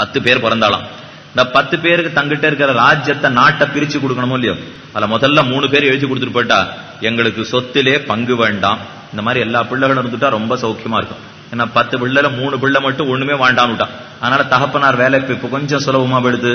பத்து பேர் பிறந்தாலாம் இந்த பத்து பேருக்கு தங்கிட்ட இருக்கிற ராஜ்யத்தை நாட்டை பிரிச்சு கொடுக்கணுமோ இல்லையோ? அதுல முதல்ல மூணு பேர் எழுதி கொடுத்துட்டு போயிட்டா எங்களுக்கு சொத்திலே பங்கு வேண்டாம். இந்த மாதிரி எல்லா பிள்ளைகளும் இருந்துட்டா ரொம்ப சௌக்கியமா இருக்கும். ஏன்னா பத்து பிள்ளைல மூணு பிள்ளை மட்டும் ஒண்ணுமே வாண்டான்னுட்டான் அதனால தகப்பனார் வேலை இப்ப கொஞ்சம் சுலபமா படுது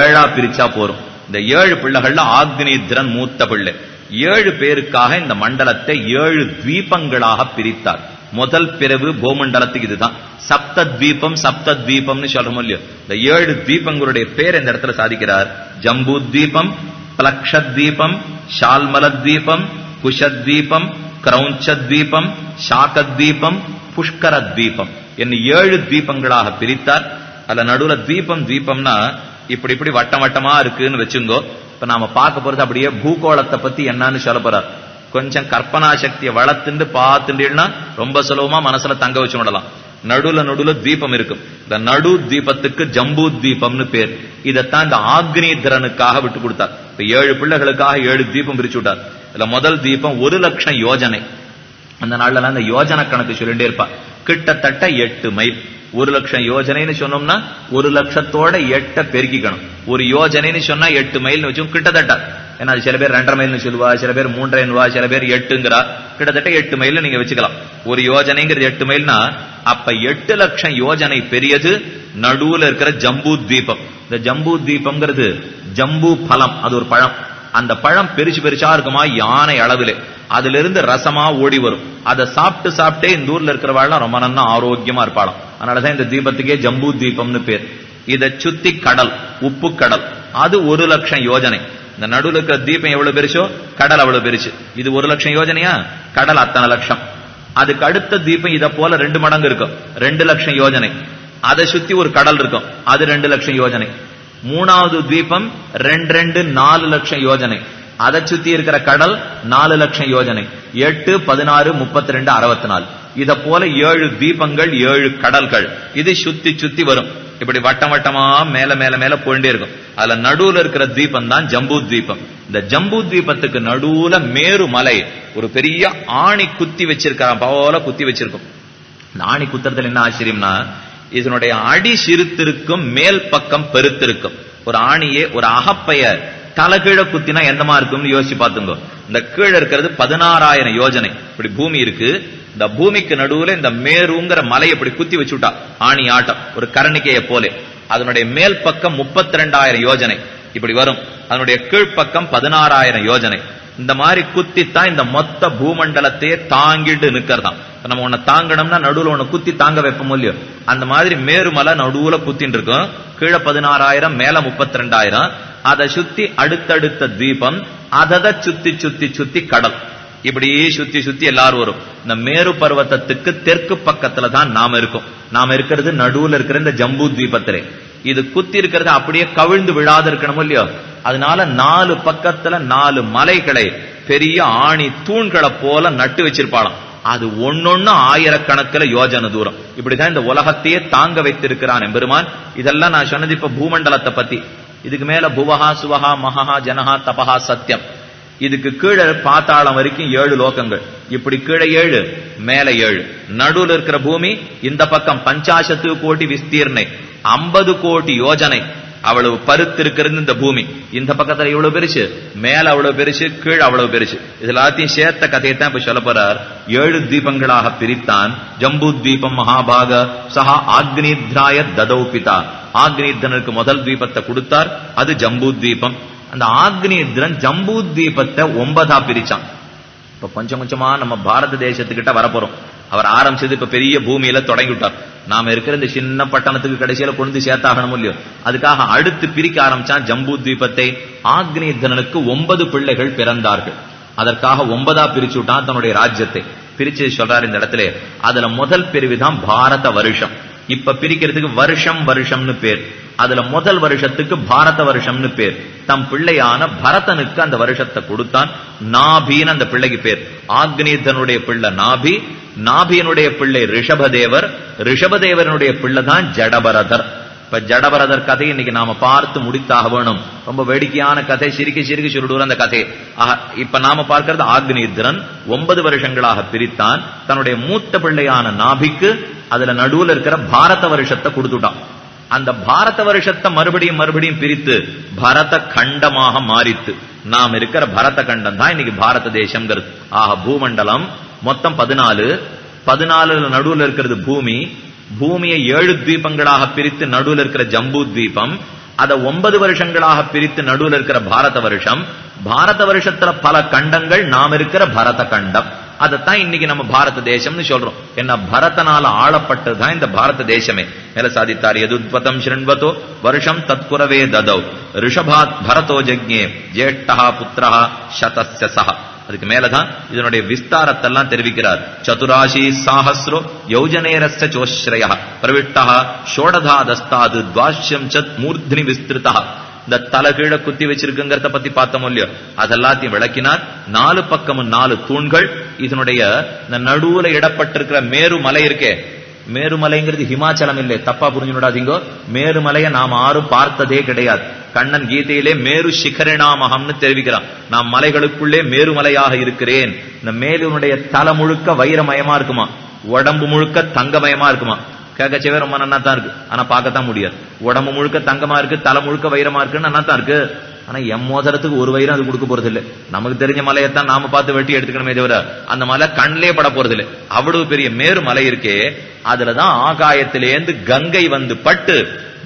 ஏழா பிரிச்சா போறோம் இந்த ஏழு பிள்ளைகள்ல ஆக்னித்ரன் மூத்த பிள்ளை. ஏழு பேருக்காக இந்த மண்டலத்தை ஏழு தீபங்களாக பிரித்தார். முதல் பிறவு பூமண்டலத்துக்கு இதுதான். சப்த தீபம் சப்த தீபம்னு சொல்றோம் இல்லையோ? இந்த ஏழு தீபங்களுடைய பேர் இந்த இடத்துல சாதிக்கிறார். ஜம்பு தீபம் பிளக்ஷத்வீபம் ஷால்மலத்வீபம் குஷத்வீபம் கிரௌஞ்சத்வீபம் புஷ்கர தீபம் என்ன ஏழு தீபங்களாக பிரித்தார். அதுல நடுவுல தீபம் தீபம்னா இப்படி இப்படி வட்டம் வட்டமா இருக்குன்னு வச்சுங்கோ. இப்ப நாம பார்க்க போறது அப்படியே பூகோளத்தை பத்தி என்னன்னு சொல்ல போறார். கொஞ்சம் கற்பனா சக்தியை வளர்த்துண்டு பார்த்துட்டீங்கன்னா ரொம்ப சுலபமா மனசுல தங்க வச்சு விடலாம் நடுவுல நடுவுல தீபம் இருக்கும். இந்த நடு தீபத்துக்கு ஜம்பு தீபம்னு பேர். இதைத்தான் இந்த ஆக்னேதரனுக்காக விட்டு கொடுத்தார். இப்ப ஏழு பிள்ளைகளுக்காக ஏழு தீபம் பிரிச்சு விட்டார். இதுல முதல் தீபம் ஒரு லட்சம் யோஜனை. அந்த நாள்ல அந்த யோஜனை கணக்கு சொல்லிட்டே இருப்பா. கிட்டத்தட்ட எட்டு மைல் ஒரு லட்சம் யோஜனைன்னு சொன்னோம்னா ஒரு லட்சத்தோட எட்ட பெருக்கிக்கணும். ஒரு யோஜனைன்னு சொன்னா எட்டு மைல்னு வச்சோம் கிட்டத்தட்ட. ஏன்னா அது சில பேர் ரெண்டரை மைல்னு சொல்லுவா சில பேர் மூன்றரைன்னுவா சில பேர் எட்டுங்கிறா. கிட்டத்தட்ட எட்டு மைல் நீங்க வச்சுக்கலாம். ஒரு யோஜனைங்கிறது எட்டு மைல்னா அப்ப எட்டு லட்சம் யோஜனை பெரியது நடுவுல இருக்கிற ஜம்பு தீபம். இந்த ஜம்பு தீபம்ங்கிறது ஜம்பு பழம் அது ஒரு பழம். அந்த பழம் பெருசு பெருசா இருக்குமா? யானை அளவிலே. அதுல இருந்து ரசமா ஓடி வரும். அதை சாப்பிட்டு சாப்பிட்டே இந்த ஊர்ல இருக்கிறவாள்லாம் ரொம்ப நல்லா ஆரோக்கியமா இருப்பாளாம். அதனாலதான் இந்த தீபத்துக்கே ஜம்பு தீபம்னு பேர். இதை சுத்தி கடல் உப்பு கடல். அது ஒரு லட்சம் யோஜனை. இந்த நடுவுல இருக்கிற தீபம் எவ்வளவு பெருசோ? கடல் அவ்வளவு பெருசு. இது ஒரு லட்சம் யோஜனையா? கடல் அத்தனை லட்சம். அதுக்கு அடுத்த தீபம் இத போல ரெண்டு மடங்கு இருக்கும். ரெண்டு லட்சம் யோஜனை. அதை சுத்தி ஒரு கடல் இருக்கும். அது ரெண்டு லட்சம் யோஜனை. மூணாவது தீபம் ரெண்டு ரெண்டு நாலு லட்சம் யோஜனை. அதை சுத்தி இருக்கிற கடல் நாலு லட்சம் யோஜனை. எட்டு பதினாறு முப்பத்தி ரெண்டு அறுபத்தி நாலு. இத போல ஏழு தீபங்கள் ஏழு கடல்கள். இது சுத்தி சுத்தி வரும். இப்படி வட்டம் வட்டமா மேல மேல மேல போயிட்டே இருக்கும். அதுல நடுவுல இருக்கிற தீபம் தான் ஜம்பு தீபம். இந்த ஜம்பு தீபத்துக்கு நடுவுல மேரு மலை. ஒரு பெரிய ஆணி குத்தி வச்சிருக்கான் போல குத்தி வச்சிருக்கும். இந்த ஆணி குத்துறதுல என்ன ஆச்சரியம்னா இதனுடைய அடி சிறுத்திருக்கும் மேல் பக்கம் பெருத்திருக்கும். ஒரு ஆணியே ஒரு அகப்பைய தலைகீழ குத்தினா எந்தமா இருக்கும்னு யோசிச்சு பாத்துங்க இந்த கீழே இருக்கிறது பதினாறாயிரம் யோஜனை. இப்படி பூமி இருக்கு. இந்த பூமிக்கு நடுவுல இந்த மேருங்கிற மலையை இப்படி குத்தி வச்சுட்டா. ஆணி ஆட்டம் ஒரு கரணிக்கைய போலே. அதனுடைய மேல் பக்கம் முப்பத்தி ரெண்டாயிரம் யோஜனை இப்படி வரும். அதனுடைய கீழ்ப்பக்கம் பதினாறாயிரம் யோஜனை. இந்த மாதிரி குத்தித்தான் இந்த மொத்த பூமண்டலத்தையே தாங்கிட்டு நிக்கிறதாம். நம்ம உன்னை தாங்கணும்னா நடுவுல உன்னை குத்தி தாங்க வைப்போம் இல்லையோ? அந்த மாதிரி மேருமலை நடுவுல குத்தின்னு இருக்கும். கீழே பதினாறாயிரம் மேல முப்பத்தி ரெண்டாயிரம் அதை சுத்தி அடுத்தடுத்த தீபம் அததை சுத்தி சுத்தி சுத்தி கடல். இப்படியே சுத்தி சுத்தி எல்லாரும் வரும். இந்த மேரு பர்வத்தத்துக்கு தெற்கு பக்கத்துல தான் நாம இருக்கோம். நாம இருக்கிறது நடுவுல இருக்கிற இந்த ஜம்பு தீபத்திலே இது குத்தி இருக்கிறது அப்படியே கவிழ்ந்து விழாது இருக்கணும் இல்லையோ? அதனால நாலு பக்கத்துல நாலு மலைகளை பெரிய ஆணி தூண்களை போல நட்டு வச்சிருப்பாளாம். அது ஒன்னொன்னு ஆயிரக்கணக்கில் யோஜனை தூரம். இப்படிதான் இந்த உலகத்தையே தாங்க வைத்திருக்கிறான் எம்பெருமான். இதெல்லாம் நான் சொன்னது இப்ப பூமண்டலத்தை பத்தி. இதுக்கு மேல புவஹா சுவஹா மகா ஜனஹா தபஹா சத்தியம் இதுக்கு கீழே பாத்தாளம் வரைக்கும் ஏழு லோகங்கள். இப்படி கீழே ஏழு மேல ஏழு. நடுவுல இருக்கிற பூமி இந்த பக்கம் பஞ்சாசத்து கோடி விஸ்தீர்ணை. ஐம்பது கோடி யோஜனை. அவ்வளவு பருத்து இருக்கிறது இந்த பூமி. இந்த பக்கத்துல இவ்வளவு பெருசு மேல அவ்வளவு பெருசு கீழ் அவ்வளவு பெருசு. இது எல்லாத்தையும் சேர்த்த கதையை தான் இப்ப சொல்ல போறார். ஏழு தீபங்களாக பிரித்தான். ஜம்பு தீபம் மகாபாக சஹா ஆக்னித்ராய ததௌபிதா. ஆக்னித்தனருக்கு முதல் தீபத்தை கொடுத்தார். அது ஜம்பு தீபம். அந்த ஆக்னித்ரன் ஜம்பு தீபத்தை ஒன்பதா பிரிச்சான். இப்ப கொஞ்சம் கொஞ்சமா நம்ம பாரத தேசத்துக்கிட்ட வரப்போறோம். அவர் ஆரம்பிச்சது இப்ப பெரிய பூமியில தொடங்கி விட்டார் நாம இருக்கிற இந்த சின்ன பட்டணத்துக்கு கடைசியில கொண்டு சேர்த்தாகணும் இல்லையோ? அதுக்காக அடுத்து பிரிக்க ஆரம்பிச்சான் ஜம்பு தீபத்தை ஆக்னிதனனுக்கு ஒன்பது பிள்ளைகள் பிறந்தார்கள். அதற்காக ஒன்பதா பிரிச்சு விட்டான் தன்னுடைய ராஜ்யத்தை. பிரிச்சு சொல்றாரு இந்த இடத்துல அதுல முதல் பிரிவுதான் பாரத வருஷம். இப்ப பிரிக்கிறதுக்கு வருஷம் வருஷம்னு பேர். அதுல முதல் வருஷத்துக்கு பாரத வருஷம்னு பேர். தம் பிள்ளையான பரதனுக்கு அந்த வருஷத்தை கொடுத்தான். நாபின்னு அந்த பிள்ளைக்கு பேர். ஆக்னீதனுடைய பிள்ளை நாபி நாபியனுடைய பிள்ளை ரிஷபதேவர் ரிஷபதேவனுடைய பிள்ளை தான் ஜடபரதர். இப்ப ஜடபரதர் கதை இன்னைக்கு நாம பார்த்து முடித்தாக வேணும். ரொம்ப வேடிக்கையான கதை சிரிக்க சிரிக்க சுருடுற அந்த கதை. ஆக, இப்ப நாம பார்க்கிறது ஆக்னீத்ரன் ஒன்பது வருஷங்களாக பிரித்தான். தன்னுடைய மூத்த பிள்ளையான நாபிக்கு அதுல நடுவுல இருக்கிற பாரத வருஷத்தை கொடுத்துட்டான். அந்த பாரத வருஷத்தை மறுபடியும் மறுபடியும் பிரித்து பரத கண்டமாக மாறித்து நாம் இருக்கிற பரத கண்டம் தான் இன்னைக்கு பாரத தேசம்ங்கிறது. ஆக பூமண்டலம் மொத்தம் பதினாலு. பதினாலுல நடுவுல இருக்கிறது பூமி. பூமியை ஏழு தீபங்களாக பிரித்து நடுவில் இருக்கிற ஜம்பு தீபம் அதை ஒன்பது வருஷங்களாக பிரித்து நடுவில் இருக்கிற பாரத வருஷம். பாரத வருஷத்துல பல கண்டங்கள் நாம் இருக்கிற பரத கண்டம். அதைத்தான் இன்னைக்கு நம்ம பாரத தேசம்னு சொல்றோம். என்ன பரதனால ஆளப்பட்டதுதான் இந்த பாரத தேசமே. மேல சாதித்தார் எதுத்பதம் ஸ்ருண்வதோ வருஷம் தத்குரவே ததௌ. ரிஷபாத் பரதோ ஜக்ஞே ஜேஷ்டா புத்திரா சதஸ்ய சஹ. அதுக்கு மேலதான் இதனுடைய விஸ்தாரத்தெல்லாம் தெரிவிக்கிறார். சதுராசி சாஹஸ்ரோ யௌஜனேரஸ்ய சோஸ்ரய பிரவிட்டா ஷோடதாதஸ்தாது துவாஷ்யம் சத் மூர்த்னி விஸ்திருதா இந்த தலை கீழே குத்தி வச்சிருக்குங்கிறத பத்தி பார்த்தோம் இல்லையோ? அதெல்லாத்தையும் விளக்கினார். நாலு பக்கமும் நாலு தூண்கள். இதனுடைய இந்த நடுவுல இடப்பட்டிருக்கிற மேரு மலை இருக்கே. மேருமலைங்கிறது ஹிமாச்சலம் இல்லை. தப்பா புரிஞ்சுடாதீங்கோ மேருமலையை நாம் ஆறும் பார்த்ததே கிடையாது. கண்ணன் கீதையிலே மேரு சிகரிணாமகம்னு தெரிவிக்கிறான். நான் மலைகளுக்குள்ளே மேருமலையாக இருக்கிறேன். இந்த மேலுனுடைய தலை முழுக்க வைரமயமா இருக்குமா? உடம்பு முழுக்க தங்கமயமா இருக்குமா? கேட்கச்சவே ரொம்ப நல்லா தான் இருக்கு. ஆனா பார்க்கத்தான் முடியாது. உடம்பு முழுக்க தங்கமா இருக்கு தலை முழுக்க வைரமா இருக்குன்னு நல்லா தான் இருக்கு. ஆனா எம் மோதிரத்துக்கு ஒரு வயிறு அது கொடுக்க போறது இல்ல. நமக்கு தெரிஞ்ச மலையைத்தான் நாம பார்த்து வெட்டி எடுத்துக்கணுமே தவிர அந்த மலை கண்ணிலே பட போறது இல்ல. அவ்வளவு பெரிய மேரு மலை இருக்கே. அதுலதான் ஆகாயத்திலேந்து கங்கை வந்து பட்டு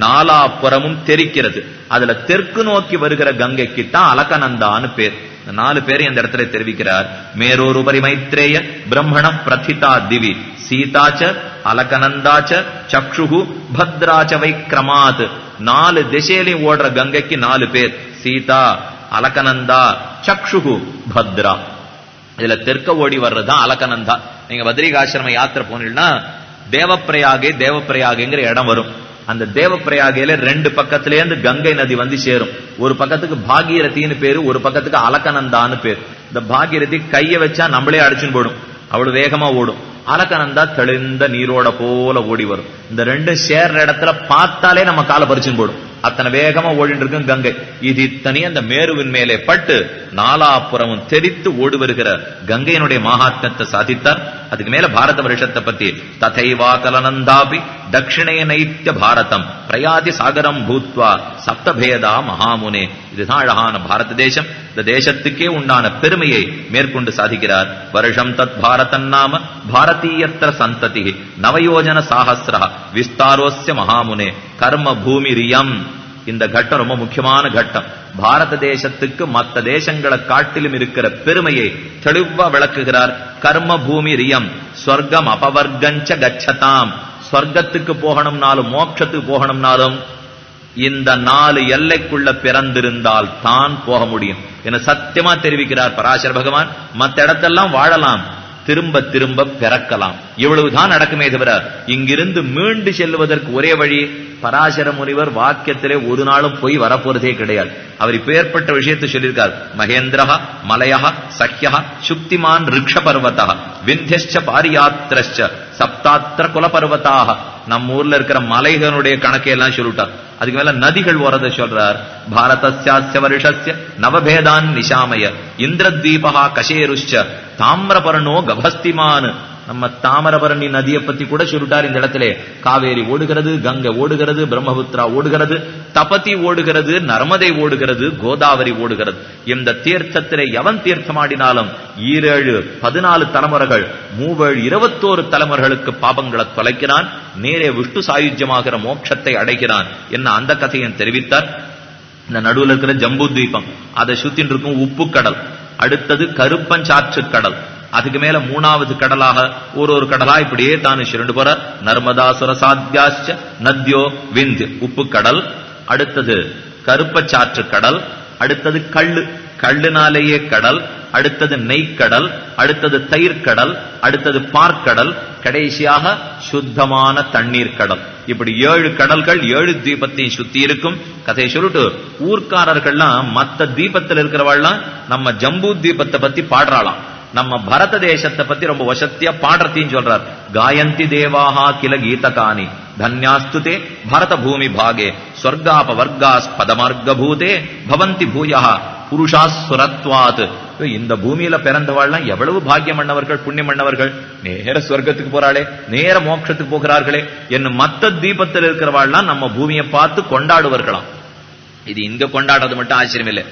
நாலாப்புறமும் தெரிக்கிறது. அதுல தெற்கு நோக்கி வருகிற கங்கைக்கு தான் அலகநந்தான்னு பேர். நாலு பேரை அந்த இடத்துல தெரிவிக்கிறார். மேரோரு பரிமைத்ரேய பிரம்மண பிரதிதா திவி. சீதாச்ச அலகநந்தாச்ச சக்ஷுகு பத்ராச்ச வைக்கிரமாத். நாலு திசையிலையும் ஓடுற கங்கைக்கு நாலு பேர். சீதா அலகநந்தா சக்ஷுகு பத்ரா. இதுல தெற்க ஓடி வர்றதுதான் அலகநந்தா. நீங்க பத்ரிகாசிரம யாத்திரை போனீங்கன்னா தேவப்பிரயாகே தேவப்பிரயாகங்கிற இடம் வரும். அந்த தேவப்பிரயாகையில ரெண்டு பக்கத்துல இருந்து கங்கை நதி வந்து சேரும். ஒரு பக்கத்துக்கு பாகீரதின்னு பேரு ஒரு பக்கத்துக்கு அலக்கநந்தான்னு பேர். இந்த பாகீரதி கைய வச்சா நம்மளே அடிச்சுன்னு போடும் அவ்வளவு வேகமா ஓடும். அலக்கநந்தா தெளிந்த நீரோட போல ஓடி வரும். இந்த ரெண்டும் சேர்ற இடத்துல பார்த்தாலே நம்ம காலை பறிச்சுன்னு போடும் அத்தனை வேகமா ஓடிட்டு இருக்கும் கங்கை. இது இத்தனை அந்த மேருவின் மேலே பட்டு நாலாப்புறமும் தெரித்து ஓடி வருகிற கங்கையினுடைய மகாத்மத்தை சாதித்தார். அதுக்கு மேல பாரத வருஷத்தை பத்தி ததைவா கலனந்தாபி தட்சிணே நைத்திய பாரதம் பிரயாதி சாகரம் பூத்வா சப்தபேதா மகாமுனே. இதுதான் அழகான பாரத தேசம். இந்த தேசத்துக்கே உண்டான பெருமையை மேற்கொண்டு சாதிக்கிறார். வருஷம் தத் பாரதன் நாம பாரதீயத்திர சந்ததி நவயோஜன சாகசிரா விஸ்தாரோஸ்ய மகாமுனே. கர்ம பூமி ரியம். இந்த கட்டம் ரொம்ப முக்கியமான கட்டம். பாரத தேசத்துக்கு மற்ற தேசங்களை காட்டிலும் இருக்கிற பெருமையை தெளிவா விளக்குகிறார் கர்ம பூமி ரியம். ஸ்வர்க்கம் அபவர்கஞ்ச கச்சதாம். ஸ்வர்க்கத்துக்கு போகணும்னாலும் மோட்சத்துக்கு போகணும்னாலும் இந்த நாலு எல்லைக்குள்ள பிறந்திருந்தால் தான் போக முடியும். என சத்தியமா தெரிவிக்கிறார் பராசர பகவான். மத்த இடத்தெல்லாம் வாழலாம். திரும்ப திரும்ப பிறக்கலாம். இவ்வளவுதான் நடக்குமே தவிர இங்கிருந்து மீண்டு செல்வதற்கு ஒரே வழி பராசர முனிவர் வாக்கியத்திலே ஒரு நாளும் போய் வரப்போறதே கிடையாது. அவர் இப்ப ஏற்பட்ட விஷயத்தை சொல்லியிருக்கார். மகேந்திரா மலையா சக்கியா சுக்திமான் ரிக்ஷ பர்வத்தா விந்தியச்ச பாரியாத்திரச்ச சப்தாத்திர குலபர்வதாக நம்ம ஊர்ல இருக்கிற மலைகளுடைய கணக்கை எல்லாம் சொல்லிட்டார் அதுக்கு மேல நதிகள் ஓரத சொல்றார். பாரதஸ்யாஸ்ய வருஷஸ்ய நவபேதான் நிஷாமய இந்திரத்வீபா கஷேருஷ்ச தாமிரபர்ணோ கபஸ்திமான் நம்ம தாமரபரணி நதியை பத்தி கூட சொல்லிட்டார் இந்த இடத்துல. காவேரி ஓடுகிறது கங்கை ஓடுகிறது பிரம்மபுத்திரா ஓடுகிறது தபதி ஓடுகிறது நர்மதை ஓடுகிறது கோதாவரி ஓடுகிறது. இந்த தீர்த்தத்திலே எவன் தீர்த்தமாடினாலும் ஈரேழு பதினாலு தலைமுறைகள் மூவேழு இருபத்தோரு தலைமுறைகளுக்கு பாபங்களை தொலைக்கிறான் நேரே விஷ்ணு சாயுஜ்யமாகிற மோட்சத்தை அடைகிறான் என்ன அந்த கதையை தெரிவித்தார். இந்த நடுவில் இருக்கிற ஜம்பு தீபம் அதை சுத்தின் இருக்கும் உப்பு கடல் அடுத்தது கருப்பஞ்சாற்று கடல் அதுக்கு மேல மூணாவது கடலாக ஒரு ஒரு கடலா இப்படியே தான் சுரண்டு போற. நர்மதா சுரசாத்தியாச்ச நத்யோ விந்து உப்பு கடல் அடுத்தது கருப்பச்சாற்று கடல். அடுத்தது கள்ளு. கள்ளுனாலேயே கடல். அடுத்தது நெய்க்கடல். அடுத்தது தயிர் கடல் அடுத்தது பார்க்கடல். கடைசியாக சுத்தமான தண்ணீர் கடல். இப்படி ஏழு கடல்கள் ஏழு தீபத்தையும் சுத்தி இருக்கும். கதையை சொல்லிட்டு ஊர்க்காரர்கள்லாம் மத்த தீபத்தில் இருக்கிறவாள்லாம் நம்ம ஜம்பு தீபத்தை பத்தி பாடுறாளாம். நம்ம பரத தேசத்தை பத்தி ரொம்ப வசத்தியா பாடுறதையும் சொல்றார். காயந்தி தேவாகா கில கீதகானி. தன்யாஸ்துதே பரத பூமி பாகே. ஸ்வர்காப வர்காஸ் பதமார்க்க பூதே பவந்தி பூயா புருஷா சுரத்வாத் இந்த பூமியில பிறந்தவாள்லாம் எவ்வளவு பாக்கியம் பண்ணவர்கள் புண்ணியம் பண்ணவர்கள் நேர சொர்க்கத்துக்கு போறாளே நேர மோட்சத்துக்கு போகிறார்களே என்ன மத்த தீபத்தில் இருக்கிறவாள்லாம் நம்ம பூமியை பார்த்து கொண்டாடுவார்களாம். இது இங்க கொண்டாடுறது மட்டும் ஆச்சரியம் இல்லை